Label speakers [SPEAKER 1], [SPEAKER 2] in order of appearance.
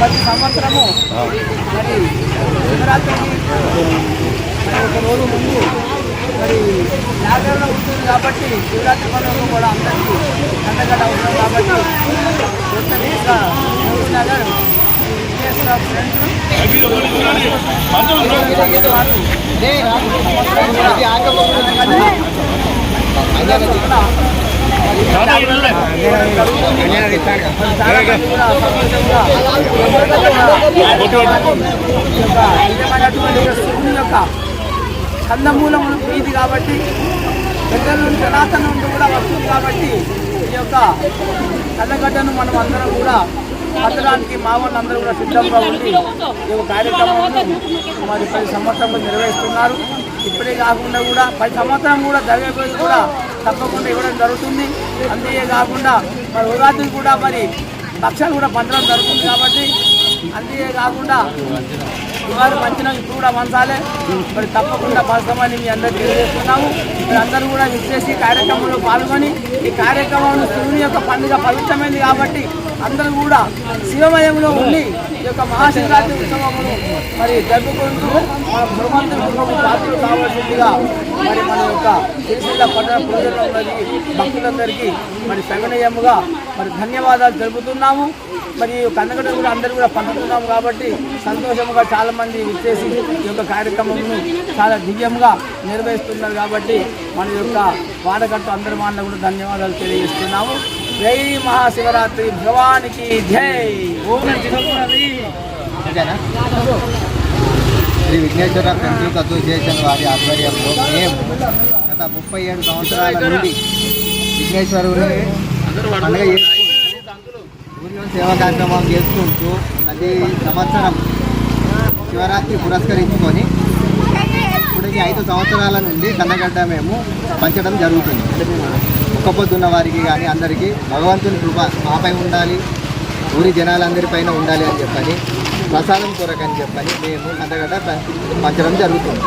[SPEAKER 1] ప్రతి సంవత్సరము మరి శివరాత్రికి మరి ఒక రోజు ముందు మరి జాగరణ ఉంటుంది కాబట్టి శివరాత్రి పండుగ కూడా అందరికీ కండగడ అవుతుంది కాబట్టి నగర్ విజయేశ్వర ఫ్రెండ్స్ కందమూలములు ప్రీతి కాబట్టి దగ్గర నుండి సనాతన నుండి కూడా వస్తుంది కాబట్టి ఈ యొక్క కళ్ళగడ్డను మనం అందరం కూడా పట్టడానికి మా వాళ్ళందరూ కూడా సిద్ధంగా ఉండి ఈ కార్యక్రమాలను మరి పది సంవత్సరంలో నిర్వహిస్తున్నారు ఇప్పుడే కాకుండా కూడా పది సంవత్సరం కూడా జరిగేపోయి కూడా తప్పకుండా ఇవ్వడం జరుగుతుంది. అంతే కాకుండా మరి ఉగాది కూడా మరి భక్ష్యాలు కూడా పంచడం జరుగుతుంది కాబట్టి అంతే కాకుండా ఇవాళ మంచిగా ఇప్పుడు కూడా పంచాలి మరి తప్పకుండా పంచమని మీ అందరికీ తెలియజేస్తున్నాము. మీరు అందరూ కూడా విచ్చేసి కార్యక్రమంలో పాల్గొని ఈ కార్యక్రమంలో శివుని యొక్క పండుగ పవిత్రమైంది కాబట్టి అందరూ కూడా శివమయంలో ఉండి ఈ యొక్క మహాశివరాత్రి ఉత్సవమును మరి జరుపుకుంటూ మన భగవంతుడు రాత్రులు కావాల్సిందిగా మరి మన యొక్క సిరిసిల్ల పట్టణ ప్రజలందరికీ భక్తులందరికీ మరి సవినయముగా మరి ధన్యవాదాలు జరుపుతున్నాము. మరి కన్నగడ కూడా అందరూ కూడా పండుతున్నాము కాబట్టి సంతోషముగా చాలామంది ఇచ్చేసి ఈ యొక్క కార్యక్రమంను చాలా దివ్యంగా నిర్వహిస్తున్నారు కాబట్టి మన యొక్క వాడగట్టు అందరి వాళ్ళ కూడా ధన్యవాదాలు తెలియజేస్తున్నాము. జై మహాశివరాత్రి భగవానికి జై. ఓం
[SPEAKER 2] శ్రీ విఘ్నేశ్వర ఫ్రెండ్స్ అసోసియేషన్ వారి ఆధ్వర్యంలో మేము గత ముప్పై ఏడు సంవత్సరాల నుండి విఘ్నేశ్వరుని పండుగ ఊరిలో సేవా కార్యక్రమం చేసుకుంటూ ప్రతి సంవత్సరం శివరాత్రి పురస్కరించుకొని ఇప్పటికి ఐదు సంవత్సరాల నుండి కందగడ్డ మేము పంచడం జరుగుతుంది. ఒక్క వారికి కానీ అందరికీ భగవంతుని కృప మాపై ఉండాలి. ఊరి జనాలందరిపైన ఉండాలి అని చెప్పని ప్రసాదం కొరకని చెప్పని మేము అంతగట పంచడం జరుగుతుంది.